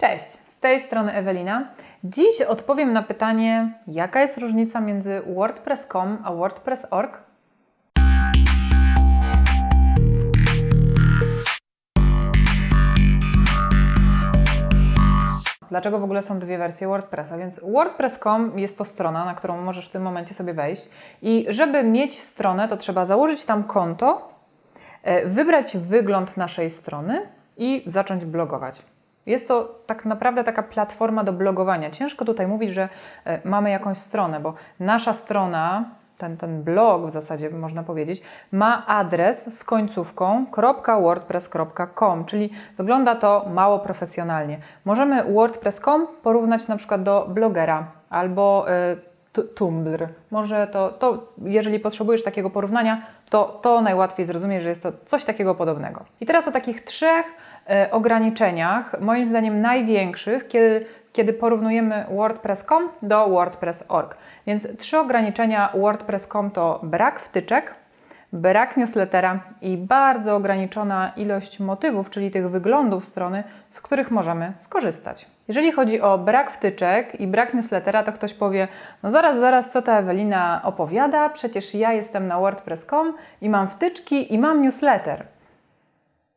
Cześć, z tej strony Ewelina. Dziś odpowiem na pytanie, jaka jest różnica między WordPress.com a WordPress.org? Dlaczego w ogóle są dwie wersje WordPressa? Więc WordPress.com jest to strona, na którą możesz w tym momencie sobie wejść. I żeby mieć stronę, to trzeba założyć tam konto, e, wybrać wygląd naszej strony i zacząć blogować. Jest to tak naprawdę taka platforma do blogowania. Ciężko tutaj mówić, że e, mamy jakąś stronę, bo nasza strona, ten, ten blog w zasadzie można powiedzieć, ma adres z końcówką .wordpress.com, czyli wygląda to mało profesjonalnie. Możemy WordPress.com porównać na przykład do blogera albo tu- Tumblr. Może to, to, jeżeli potrzebujesz takiego porównania, to, to najłatwiej zrozumieć, że jest to coś takiego podobnego. I teraz o takich trzech e, ograniczeniach, moim zdaniem największych, kiedy, kiedy porównujemy WordPress.com do WordPress.org. Więc trzy ograniczenia WordPress.com to brak wtyczek, brak newslettera i bardzo ograniczona ilość motywów, czyli tych wyglądów strony, z których możemy skorzystać. Jeżeli chodzi o brak wtyczek i brak newslettera, to ktoś powie: No zaraz, zaraz, co ta Ewelina opowiada? Przecież ja jestem na WordPress.com i mam wtyczki i mam newsletter.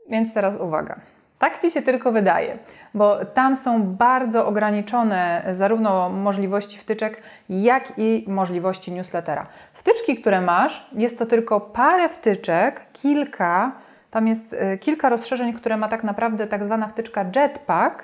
Więc teraz uwaga. Tak Ci się tylko wydaje, bo tam są bardzo ograniczone zarówno możliwości wtyczek, jak i możliwości newslettera. Wtyczki, które masz, jest to tylko parę wtyczek, kilka, tam jest y, kilka rozszerzeń, które ma tak naprawdę tak zwana wtyczka Jetpack,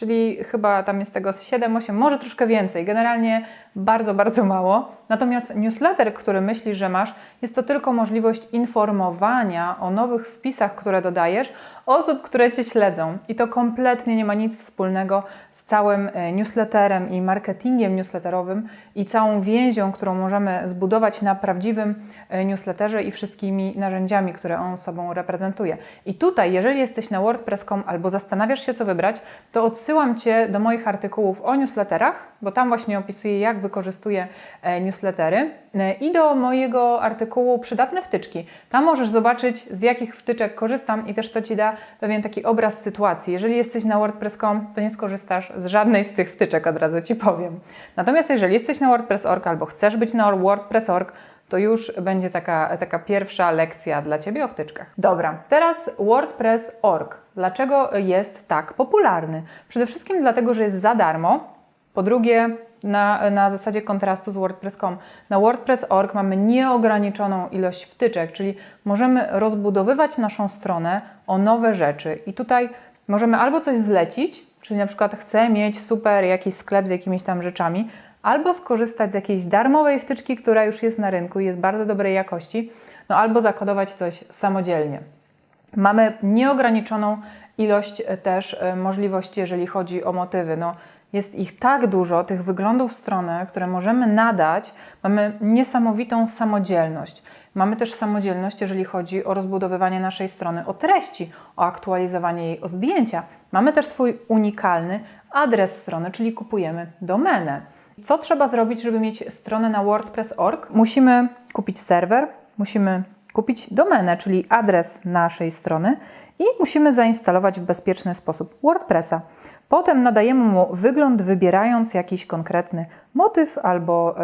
czyli chyba tam jest tego z 7-8, może troszkę więcej. Generalnie bardzo, bardzo mało. Natomiast newsletter, który myślisz, że masz, jest to tylko możliwość informowania o nowych wpisach, które dodajesz, osób, które Cię śledzą. I to kompletnie nie ma nic wspólnego z całym e, newsletterem i marketingiem newsletterowym i całą więzią, którą możemy zbudować na prawdziwym e, newsletterze i wszystkimi narzędziami, które on sobą reprezentuje. I tutaj, jeżeli jesteś na WordPress.com albo zastanawiasz się, co wybrać, to odsyłam Cię do moich artykułów o newsletterach, bo tam właśnie opisuję, jak wykorzystuję e, newslettery e, i do mojego artykułu Przydatne wtyczki. Tam możesz zobaczyć, z jakich wtyczek korzystam i też to Ci da pewien taki obraz sytuacji. Jeżeli jesteś na WordPress.com, to nie skorzystasz z żadnej z tych wtyczek, od razu Ci powiem. Natomiast jeżeli jesteś na WordPress.org albo chcesz być na WordPress.org, to już będzie taka, taka pierwsza lekcja dla Ciebie o wtyczkach. Dobra, teraz WordPress.org. Dlaczego jest tak popularny? Przede wszystkim dlatego, że jest za darmo. Po drugie, na, na zasadzie kontrastu z WordPress.com. Na WordPress.org mamy nieograniczoną ilość wtyczek, czyli możemy rozbudowywać naszą stronę o nowe rzeczy. I tutaj możemy albo coś zlecić, czyli na przykład chcę mieć super jakiś sklep z jakimiś tam rzeczami, albo skorzystać z jakiejś darmowej wtyczki, która już jest na rynku i jest bardzo dobrej jakości, no albo zakodować coś samodzielnie. Mamy nieograniczoną ilość e, też e, możliwości, jeżeli chodzi o motywy. No, jest ich tak dużo, tych wyglądów strony, które możemy nadać. Mamy niesamowitą samodzielność. Mamy też samodzielność, jeżeli chodzi o rozbudowywanie naszej strony, o treści, o aktualizowanie jej, o zdjęcia. Mamy też swój unikalny adres strony, czyli kupujemy domenę. Co trzeba zrobić, żeby mieć stronę na WordPress.org? Musimy kupić serwer, musimy kupić domenę, czyli adres naszej strony i musimy zainstalować w bezpieczny sposób WordPressa. Potem nadajemy mu wygląd, wybierając jakiś konkretny motyw albo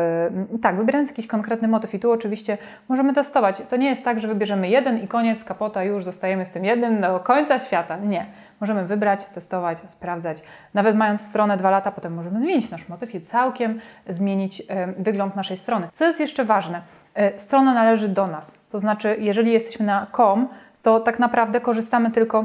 yy, tak, wybierając jakiś konkretny motyw. I tu oczywiście możemy testować. To nie jest tak, że wybierzemy jeden i koniec, kapota, już zostajemy z tym jednym do końca świata. Nie. Możemy wybrać, testować, sprawdzać. Nawet mając stronę dwa lata, potem możemy zmienić nasz motyw i całkiem zmienić yy, wygląd naszej strony. Co jest jeszcze ważne? Yy, strona należy do nas. To znaczy, jeżeli jesteśmy na com, to tak naprawdę korzystamy tylko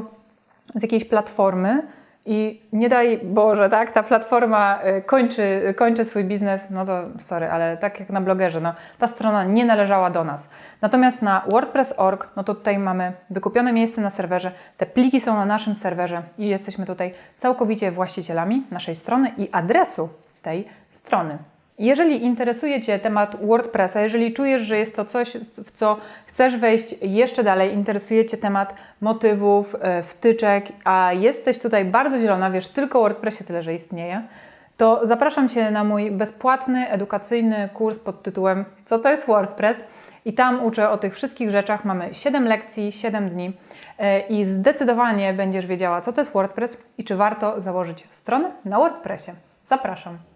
z jakiejś platformy, i nie daj Boże, tak, ta platforma y, kończy, kończy swój biznes, no to sorry, ale tak jak na blogerze, no, ta strona nie należała do nas. Natomiast na WordPress.org, no to tutaj mamy wykupione miejsce na serwerze, te pliki są na naszym serwerze i jesteśmy tutaj całkowicie właścicielami naszej strony i adresu tej strony. Jeżeli interesuje Cię temat WordPressa, jeżeli czujesz, że jest to coś, w co chcesz wejść jeszcze dalej, interesuje Cię temat motywów, e, wtyczek, a jesteś tutaj bardzo zielona, wiesz tylko o WordPressie tyle, że istnieje, to zapraszam Cię na mój bezpłatny, edukacyjny kurs pod tytułem Co to jest WordPress? I tam uczę o tych wszystkich rzeczach. Mamy 7 lekcji, 7 dni e, i zdecydowanie będziesz wiedziała, co to jest WordPress i czy warto założyć stronę na WordPressie. Zapraszam.